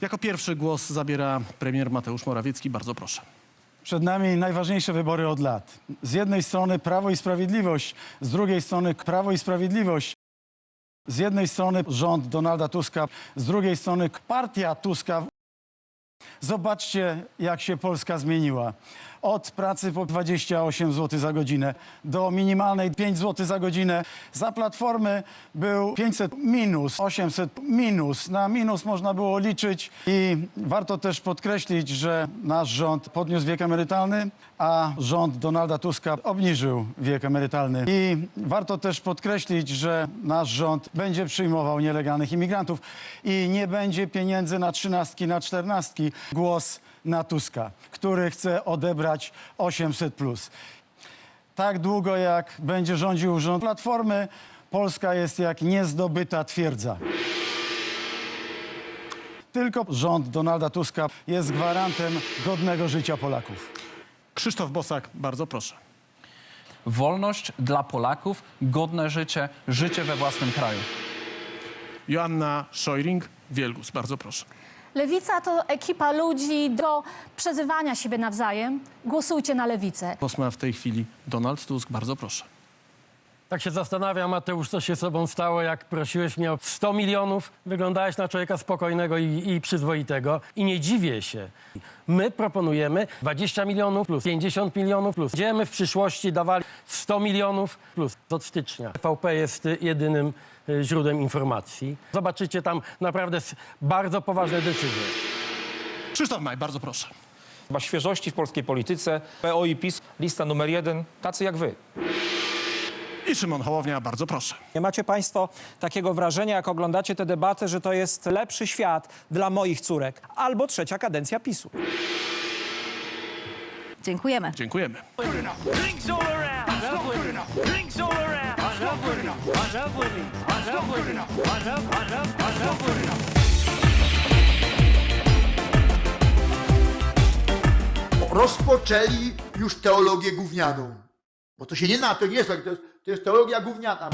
Jako pierwszy głos zabiera premier Mateusz Morawiecki. Bardzo proszę. Przed nami najważniejsze wybory od lat. Z jednej strony Prawo i Sprawiedliwość, z drugiej strony Prawo i Sprawiedliwość. Z jednej strony rząd Donalda Tuska, z drugiej strony partia Tuska. Zobaczcie, jak się Polska zmieniła. Od pracy po 28 zł za godzinę do minimalnej 5 zł za godzinę. Za platformy był 500 minus, 800 minus. Na minus można było liczyć i warto też podkreślić, że nasz rząd podniósł wiek emerytalny, a rząd Donalda Tuska obniżył wiek emerytalny. I warto też podkreślić, że nasz rząd będzie przyjmował nielegalnych imigrantów i nie będzie pieniędzy na trzynastki, na czternastki. Głos na Tuska, który chce odebrać 800 plus. Tak długo jak będzie rządził rząd Platformy, Polska jest jak niezdobyta twierdza. Tylko rząd Donalda Tuska jest gwarantem godnego życia Polaków. Krzysztof Bosak, bardzo proszę. Wolność dla Polaków, godne życie, życie we własnym kraju. Joanna Szojring, Wielgus, bardzo proszę. Lewica to ekipa ludzi do przezywania siebie nawzajem. Głosujcie na lewicę. Głos ma w tej chwili Donald Tusk, bardzo proszę. Tak się zastanawiam, Mateusz, co się z sobą stało, jak prosiłeś mnie o 100 milionów. Wyglądałeś na człowieka spokojnego i, i przyzwoitego. I nie dziwię się. My proponujemy 20 milionów plus 50 milionów plus. Będziemy w przyszłości dawali 100 milionów plus od stycznia. VP jest y, jedynym y, źródłem informacji. Zobaczycie tam naprawdę bardzo poważne decyzje. Krzysztof Maj, bardzo proszę. Chyba świeżości w polskiej polityce. PO i PiS, lista numer jeden, tacy jak wy. I Szymon Hołownia, bardzo proszę. Nie macie Państwo takiego wrażenia, jak oglądacie tę debatę, że to jest lepszy świat dla moich córek albo trzecia kadencja PiSu. Dziękujemy. Dziękujemy. Rozpoczęli już teologię gównianą. Bo to się nie na to nie jest tak, to jest, to jest teologia gówniana.